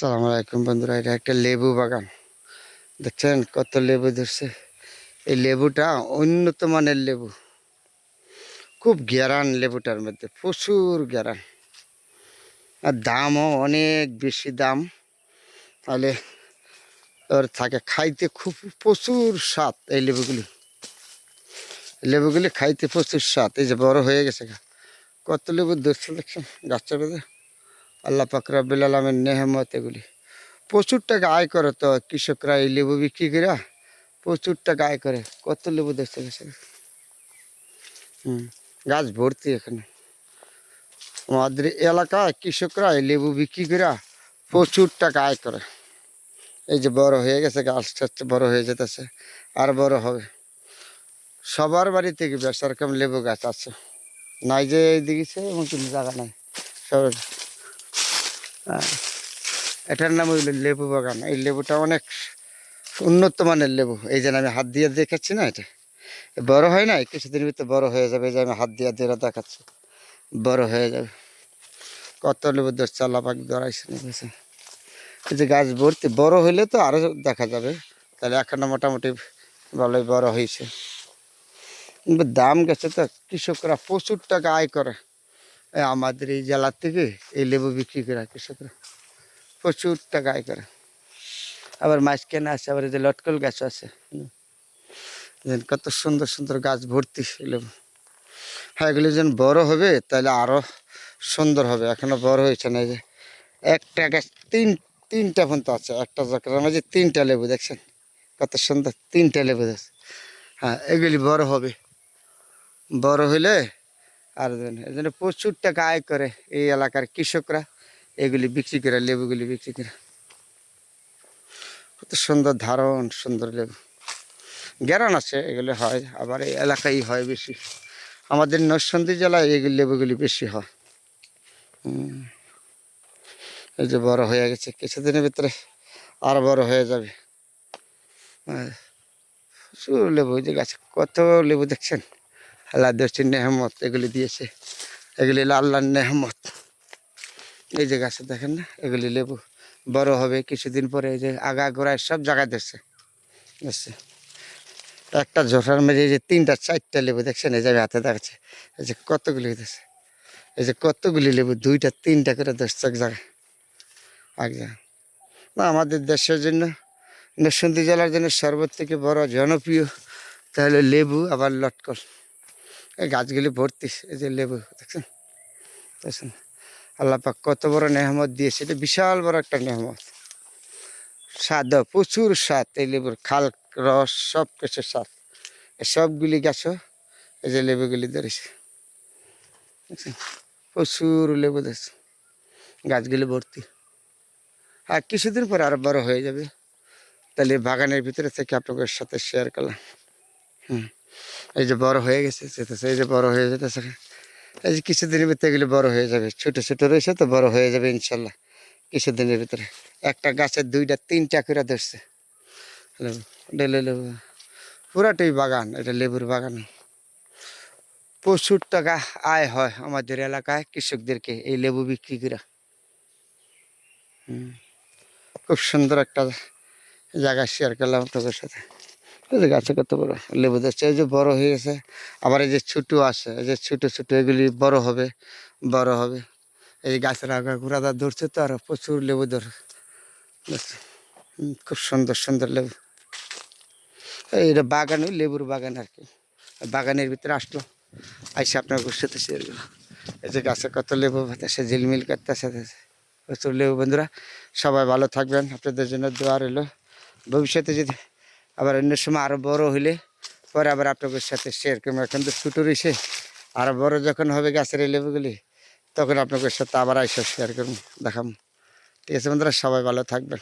আসসালামু আলাইকুম বন্ধুরা, এটা একটা লেবু বাগান। দেখছেন কত লেবু ধরছে? এই লেবুটা উন্নত মানের লেবু। খুব গ্যারান লেবুটার মধ্যে, প্রচুর গ্যারান। আর দামও অনেক বেশি দাম। তাহলে ওর থাকে, খাইতে খুব প্রচুর স্বাদ এই লেবুগুলি। লেবুগুলি খাইতে প্রচুর স্বাদ, এই যে বড় হয়ে গেছে। কত লেবু ধরছে দেখছেন? মধ্যে আল্লাহ পাক রব্বুল আলমের নেহমত এগুলি। প্রচুর টাকা আয় করে তো কৃষকরা এই লেবু বিক্রি করে প্রচুর টাকা আয় করে। কত লেবু দেখতে গেছে হুম, গাছ ভর্তি এখানে। আমাদের এলাকায় কৃষকরা এই লেবু বিক্রি করে প্রচুর টাকা আয় করে। এই যে বড় হয়ে গেছে গাছটা বড় হয়ে যেতেছে, আর বড় হবে। সবার বাড়ি থেকে বেশ রকম লেবু গাছ আছে। নাই যে এই দিকে এমন কোনো জায়গা নাই। সবার। এটার নাম হইল লেবু বাগান। এই লেবুটা অনেক উন্নত মানের লেবু। এই যে আমি হাত দিয়ে দেখাচ্ছি না এটা? বড় হয় না কিছুদিন ভিতরে বড় হয়ে যাবে। এই যে আমি হাত দিয়ে দিয়ে দেখাচ্ছি। বড় হয়ে যাবে। কত লেবু দশ চাল্লা পাক ধরাইছে নিয়েছে এই যে গাছ ভর্তি, বড় হইলে তো আরও দেখা যাবে। তাহলে এখনও মোটামুটি ভালোই বড় হয়েছে দাম গেছে তো, কৃষকরা প্রচুর টাকা আয় করে। আমাদের এই জেলার থেকে এই লেবু বিক্রি করে কৃষকরা প্রচুর টাকা আয় করে। আবার মাঝখানে আছে, আবার এই যে লটকল গাছ আছে। কত সুন্দর সুন্দর গাছ ভর্তি লেবু। হ্যাঁ এগুলি যেন বড় হবে, তাহলে আরও সুন্দর হবে। এখনও বড় হয়েছে না যে একটা গাছ, তিন, তিনটা পর্যন্ত আছে। একটা জায়গার মাঝে তিনটা লেবু দেখছেন, কত সুন্দর তিনটা লেবু আছে। হ্যাঁ এগুলি বড় হবে। বড় হইলে আর এই জন্য প্রচুর টাকা আয় করে এই এলাকার কৃষকরা। এগুলি বিক্রি করে, লেবুগুলি বিক্রি করে। কত সুন্দর ধারণ, সুন্দর লেবু। গ্যারান আছে, এগুলি হয়, আবার এই এলাকায় হয় বেশি। আমাদের নরসন্দী জেলায় এগুলি লেবুগুলি বেশি হয়। এই যে বড় হয়ে গেছে, কিছুদিনের ভিতরে আর বড় হয়ে যাবে। প্রচুর লেবু যে গাছে কত লেবু দেখছেন? আল্লাহ দর্শন নেহমত, এগুলি দিয়েছে। এগুলি আল্লাহর নেহমত। এই যে গাছে দেখেন না, এগুলি লেবু। বড় হবে কিছুদিন পরে এই যে আগা গোড়ায় সব জায়গায় ধরছে। দেখছে একটা ঝোটার মেঝে এই যে তিনটা, চারটা লেবু দেখছেন? এই যে হাতে দেখাচ্ছে। এই যে কতগুলি ধরছে। এই যে কতগুলি লেবু, দুইটা, তিনটা করে ধরছে এক জায়গায়। এক জায়গায়। না, আমাদের দেশের জন্য, নরসিংদী জেলার জন্য সর্বোচ্চ থেকে বড় জনপ্রিয়, তাহলে লেবু আবার লটকল। গাছগুলি ভর্তি, এই যে লেবু, দেখছেন? দেখছেন? আল্লাহ পাক কত বড় নেহমত দিয়েছে, এটা বিশাল বড় একটা নেহমত। স্বাদ প্রচুর স্বাদ, এই লেবুর খাল, রস, সব কিছু স্বাদ। সবগুলি গাছও এই যে লেবুগুলি ধরেছে। দেখছেন? প্রচুর লেবু ধরেছে, গাছগুলি ভর্তি। আর কিছুদিন পরে আরও বড় হয়ে যাবে। তাহলে বাগানের ভিতরে থেকে আপনাদের সাথে শেয়ার করলাম। হুম। এই যে বড় হয়ে গেছে, যেতেছে, এই যে বড় হয়ে যেতেছে। এই যে কিছুদিনের ভিতরে এগুলি বড় হয়ে যাবে, ছোট ছোট রয়েছে তো বড় হয়ে যাবে ইনশাল্লাহ কিছুদিনের ভিতরে। একটা গাছের দুইটা, তিনটা করে ধরছে। লেবু। পুরাটাই বাগান, এটা লেবুর বাগান। প্রচুর টাকা আয় হয় আমাদের এলাকায় কৃষকদেরকে এই লেবু বিক্রি করে। খুব সুন্দর একটা জায়গা শেয়ার করলাম তোদের সাথে। এই যে গাছে কত বড়। লেবু যাচ্ছে এই যে বড় হয়ে গেছে। আবার এই যে ছোটো আছে, এই যে ছোটো ছোটো এগুলি বড় হবে বড় হবে। এই গাছের আগা ঘোরাদা ধরছে তো, আর প্রচুর লেবু ধর খুব সুন্দর সুন্দর লেবু। এটা বাগান, ওই লেবুর বাগান আর কি। বাগানের ভিতরে আসলো। আইসে আপনার সাথে শেয়ার এই যে গাছে কত লেবু সে ঝিলমিল করতেছে প্রচুর লেবু বন্ধুরা, সবাই ভালো থাকবেন। আপনাদের জন্য দোয়া রইল। ভবিষ্যতে যদি আবার অন্য সময় আরও বড় হইলে পরে আবার আপনাদের সাথে শেয়ার করব। এখন তো ছোটো রয়েছে। আরও বড় যখন হবে গাছের এই লেবুগুলি, তখন আপনাদের সাথে আবার আইসা শেয়ার করুন দেখাম ঠিক আছে বন্ধুরা, সবাই ভালো থাকবেন।